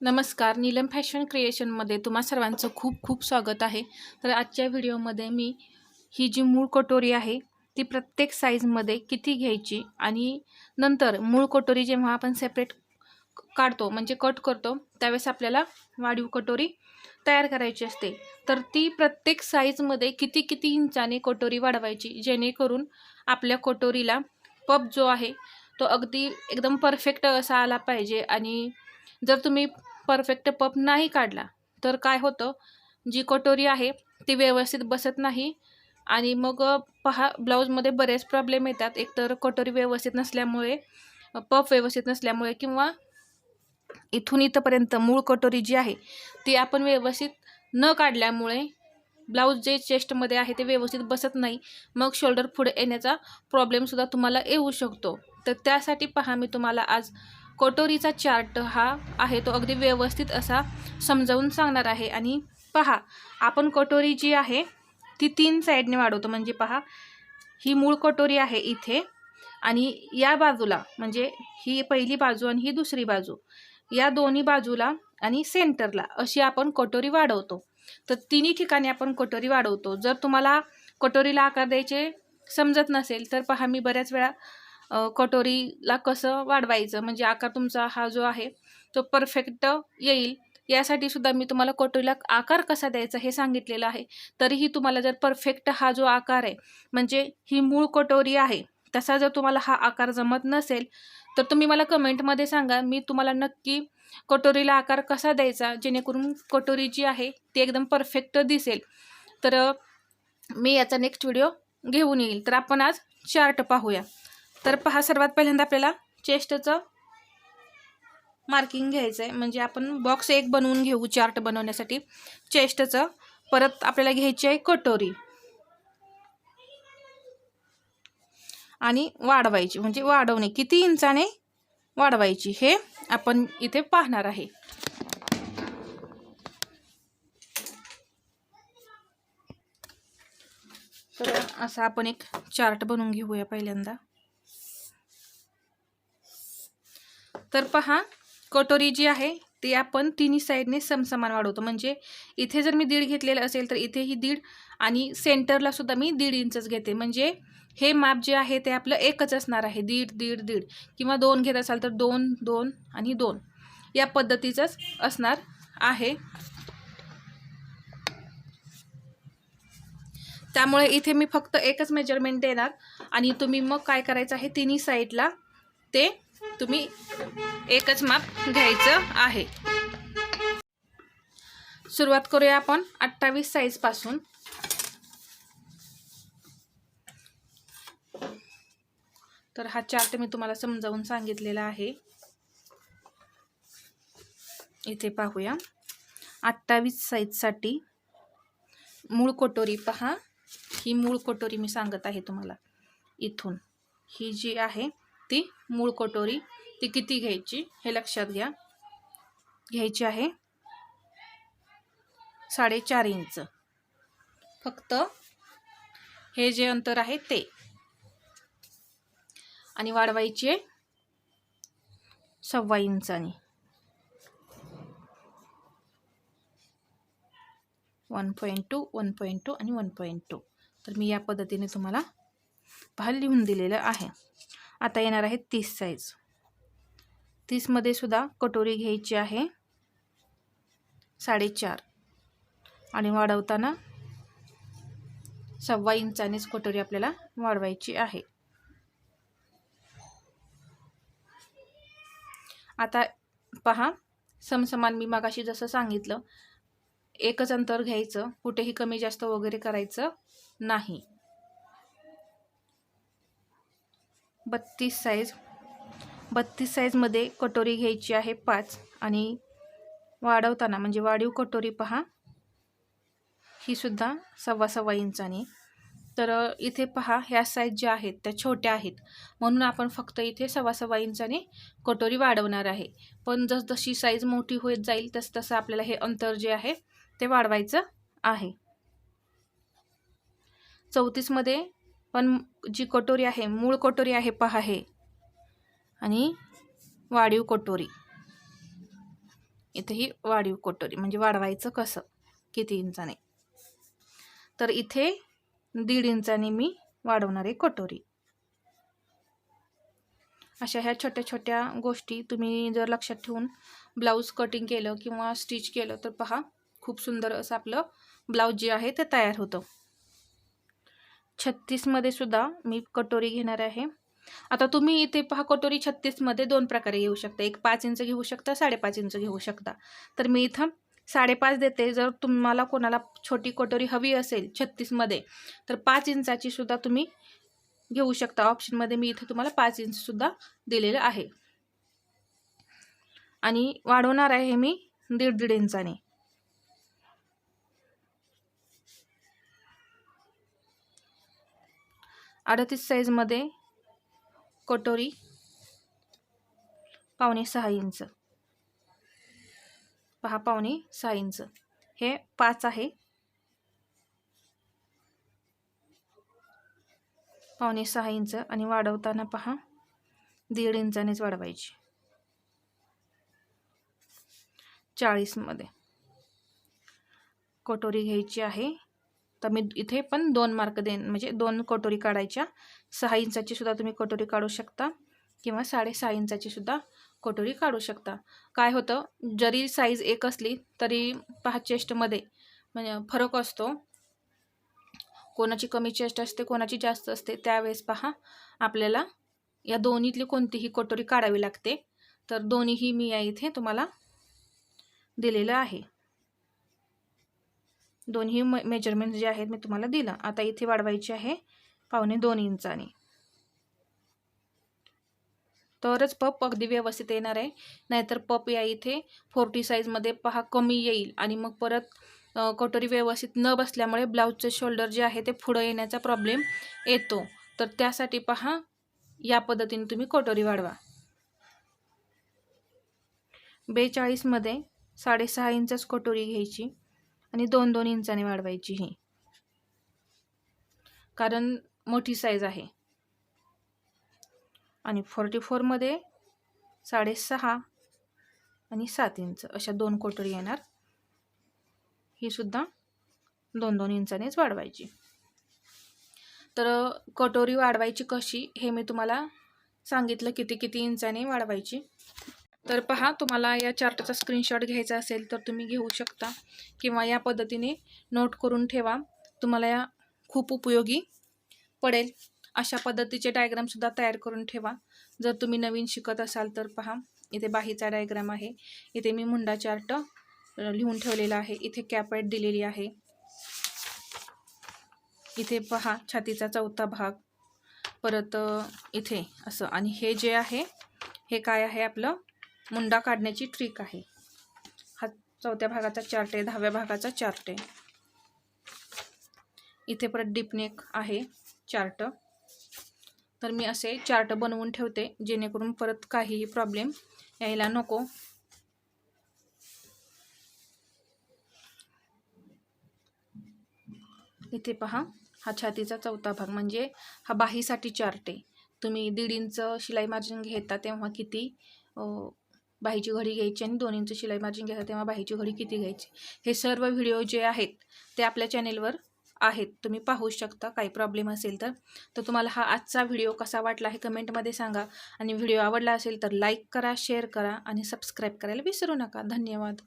नमस्कार नीलम फॅशन क्रिएशनमध्ये तुम्हा सर्वांचं खूप खूप स्वागत आहे. तर आजच्या व्हिडिओमध्ये मी ही जी मूळ कटोरी आहे ती प्रत्येक साईजमध्ये किती घ्यायची आणि नंतर मूळ कटोरी जेव्हा आपण सेपरेट काढतो म्हणजे कट करतो त्यावेळेस आपल्याला वाढीव कटोरी तयार करायची असते. तर ती प्रत्येक साईजमध्ये किती किती इंचाने कटोरी वाढवायची जेणेकरून आपल्या कटोरीला पप जो आहे तो अगदी एकदम परफेक्ट असा आला पाहिजे. आणि जर तुम्ही परफेक्ट पप नाही काढला तर काय होतं? जी कटोरी आहे ती व्यवस्थित बसत नाही. आणि मग पहा ब्लाऊजमध्ये बरेच प्रॉब्लेम येतात. एकतर कटोरी व्यवस्थित नसल्यामुळे पप व्यवस्थित नसल्यामुळे किंवा इथून इथंपर्यंत मूळ कटोरी जी आहे ती आपण व्यवस्थित न काढल्यामुळे ब्लाऊज जे चेस्टमध्ये आहे ते व्यवस्थित बसत नाही. मग शोल्डर पुढे येण्याचा प्रॉब्लेमसुद्धा तुम्हाला येऊ शकतो. तर त्यासाठी पहा मी तुम्हाला आज कटोरीचा चार्ट हा आहे तो अगदी व्यवस्थित असा समजावून सांगणार आहे. आणि पहा आपण कटोरी जी आहे ती तीन साईडने वाढवतो. म्हणजे पहा ही मूळ कटोरी आहे इथे आणि या बाजूला म्हणजे ही पहिली बाजू आणि ही दुसरी बाजू या दोन्ही बाजूला आणि सेंटरला अशी आपण कटोरी वाढवतो. तर तिन्ही ठिकाणी आपण कटोरी वाढवतो. जर तुम्हाला कटोरीला आकार द्यायचे समजत नसेल तर पहा मी बऱ्याच वेळा कटोरीला कसं वाढवायचं? म्हणजे आकार तुमचा हा जो आहे तो परफेक्ट येईल. यासाठी सुद्धा मी तुम्हाला कटोरीला आकार कसा द्यायचा हे सांगितलेलं आहे. तरीही तुम्हाला जर परफेक्ट हा जो आकार आहे म्हणजे ही मूळ कटोरी आहे तसा जर तुम्हाला हा आकार जमत नसेल तर तुम्ही मला कमेंटमध्ये सांगा. मी तुम्हाला नक्की कटोरीला आकार कसा द्यायचा? जेणेकरून कटोरी जी आहे ती एकदम परफेक्ट दिसेल. तर मी याचा नेक्स्ट व्हिडिओ घेऊन येईल. तर आपण आज चार्ट पाहूया. तर पहा सर्वात पहिल्यांदा आपल्याला चेस्टचं मार्किंग घ्यायचं आहे म्हणजे आपण बॉक्स एक बनवून घेऊ चार्ट बनवण्यासाठी. चेस्टचं परत आपल्याला घ्यायची आहे कटोरी. आणि वाढवायची म्हणजे वाढवणे. किती इंचाने वाढवायची हे आपण इथे पाहणार आहे. तर असा आपण एक चार्ट बनवून घेऊया पहिल्यांदा. तर पहा कटोरी जी आहे ती आपण तिन्ही साईडने समसमान वाढवतो. म्हणजे इथे जर मी दीड घेतलेलं असेल तर इथेही दीड आणि सेंटरला सुद्धा मी दीड इंचच घेते. म्हणजे हे माप जे आहे ते आपलं एकच असणार आहे. दीड दीड दीड. किंवा दोन घेत असाल तर दोन दोन आणि दोन. या पद्धतीचंच असणार आहे. त्यामुळे इथे मी फक्त एकच मेजरमेंट देणार आणि तुम्ही मग काय करायचं आहे तिन्ही साईडला ते तुम्ही एकच माप घ्यायचं आहे. सुरुवात करूया आपण अठ्ठावीस साईजपासून तर हा चार्ट मी तुम्हाला समजावून सांगितलेला आहे. इथे पाहूया. अठ्ठावीस साईजसाठी मूळ कटोरी पहा. ही मूळ कटोरी मी सांगत आहे तुम्हाला. इथून. ही जी आहे ती मूळ कटोरी ती किती घ्यायची हे लक्षात घ्या. घ्यायची आहे साडेचार इंच. फक्त हे जे अंतर आहे ते. आणि वाढवायची आहे सव्वा इंचानी. One point two one point two आणि वन पॉईंट टू. तर मी या पद्धतीने तुम्हाला भाल लिहून दिलेलं आहे. आता येणार आहे तीस साईज तीसमध्ये सुद्धा कटोरी घ्यायची आहे. साडेचार. आणि वाढवताना सव्वा इंचानेच कटोरी आपल्याला वाढवायची आहे. आता पहा समसमान मी मागाशी जसं सांगितलं एकच अंतर घ्यायचं कुठेही कमी जास्त वगैरे करायचं नाही. बत्तीस साईज बत्तीस साईजमध्ये कटोरी घ्यायची आहे पाच. आणि वाढवताना म्हणजे वाढीव कटोरी पहा. ही सुद्धा सव्वा सव्वा इंचाने तर इथे पहा ह्या साईज ज्या आहेत त्या छोट्या आहेत. म्हणून आपण फक्त इथे सव्वा सव्वा इंचाने कटोरी वाढवणार आहे. पण जसजशी साईज मोठी होत जाईल तस तसं आपल्याला हे अंतर जे आहे ते वाढवायचं आहे. चौतीसमध्ये पण जी कटोरी आहे मूळ कटोरी आहे पहा हे. आणि वाढीव कटोरी. इथे ही वाढीव कटोरी म्हणजे वाढवायचं कसं? किती इंचाने? तर इथे दीड इंचाने मी वाढवणार आहे कटोरी. अशा ह्या छोट्या छोट्या गोष्टी तुम्ही जर लक्षात ठेवून ब्लाऊज कटिंग केलं किंवा स्टिच केलं तर पहा खूप सुंदर असं आपलं ब्लाऊज जे आहे ते तयार होतं. छत्तीसमध्ये सुद्धा मी कटोरी घेणार आहे. आता तुम्ही इथे पहा कटोरी छत्तीसमध्ये दोन प्रकारे घेऊ शकता. एक पाच इंच घेऊ शकता साडेपाच इंच घेऊ शकता. तर मी इथं साडेपाच देते. जर तुम्हाला कोणाला छोटी कटोरी हवी असेल छत्तीसमध्ये तर पाच इंचाची सुद्धा तुम्ही घेऊ शकता. ऑप्शनमध्ये मी इथे तुम्हाला पाच इंचसुद्धा दिलेलं आहे. आणि वाढवणार आहे मी दीड दीड इंचाने. अडतीस साईजमध्ये कटोरी पावणे सहा इंच. पहा पावणे सहा इंच. हे पाच आहे. पावणे सहा इंच आणि वाढवताना पहा दीड इंचानेच वाढवायची. चाळीसमध्ये कटोरी घ्यायची आहे. तर मी इथे पण दोन मार्क देईन. म्हणजे दोन कटोरी काढायच्या. सहा इंचाची सुद्धा तुम्ही कटोरी काढू शकता. किंवा साडेसहा इंचाची सुद्धा कटोरी काढू शकता. काय होतं? जरी साईज एक असली तरी पहा चेस्टमध्ये म्हणजे फरक असतो. कोणाची कमी चेस्ट असते कोणाची जास्त असते त्यावेळेस पहा आपल्याला या दोन्हीतली कोणतीही कटोरी काढावी लागते. तर दोन्हीही मी या इथे तुम्हाला दिलेलं आहे. दोन्ही म मेजरमेंट जे आहेत मी तुम्हाला दिलं. आता इथे वाढवायची आहे पावणे दोन इंचाने. तरच पप अगदी व्यवस्थित येणार आहे. नाहीतर पप या इथे फोर्टी साईजमध्ये पहा कमी येईल आणि मग परत कटोरी व्यवस्थित न बसल्यामुळे ब्लाऊजचं शोल्डर जे आहे ते पुढं येण्याचा प्रॉब्लेम येतो. तर त्यासाठी पहा या पद्धतीने तुम्ही कटोरी वाढवा. बेचाळीसमध्ये साडेसहा इंचच कटोरी घ्यायची. आणि दोन दोन इंचाने वाढवायची ही. कारण मोठी साईज आहे. आणि फोर्टी फोरमध्ये साडेसहा आणि सात इंच अशा दोन कोटरी येणार. ही सुद्धा दोन दोन इंचानेच वाढवायची. तर कटोरी वाढवायची कशी हे मी तुम्हाला सांगितलं किती किती इंचाने वाढवायची. तर पहा तुम्हाला या चार्टचा स्क्रीनशॉट घ्यायचा असेल तर तुम्ही घेऊ शकता. किंवा या पद्धतीने नोट करून ठेवा. तुम्हाला या खूप उपयोगी पडेल. अशा पद्धतीचे डायग्रामसुद्धा तयार करून ठेवा. जर तुम्ही नवीन शिकत असाल तर पहा इथे बाहीचा डायग्राम आहे. इथे मी मुंडा चार्ट लिहून ठेवलेला आहे. इथे कॅपेट दिलेली आहे. इथे पहा छातीचा चौथा भाग. परत इथे असं. आणि हे जे आहे हे काय आहे आपलं? मुंडा काढण्याची ट्रिक आहे. हा चौथ्या भागाचा चार्ट आहे दहाव्या भागाचा चार्ट आहे. इथे परत डिपनेक आहे चार्ट तर मी असे चार्ट बनवून ठेवते जेणेकरून परत काहीही प्रॉब्लेम यायला नको. इथे पहा हा छातीचा चौथा भाग म्हणजे हा बाहीसाठी चार्ट आहे. तुम्ही दीड इंच शिलाई मार्जिन घेता तेव्हा किती बाहीची घडी घ्यायची आणि दोन इंच शिलाई मार्जिन घ्यायचं तेव्हा बाहीची घडी किती घ्यायची? हे सर्व व्हिडिओ जे आहेत ते आपल्या चॅनेलवर आहेत. तुम्ही पाहू शकता काही प्रॉब्लेम असेल तर. तर तुम्हाला हा आजचा व्हिडिओ कसा वाटला हे कमेंटमध्ये सांगा. आणि व्हिडिओ आवडला असेल तर लाईक करा शेअर करा आणि सबस्क्राईब करायला विसरू नका. धन्यवाद.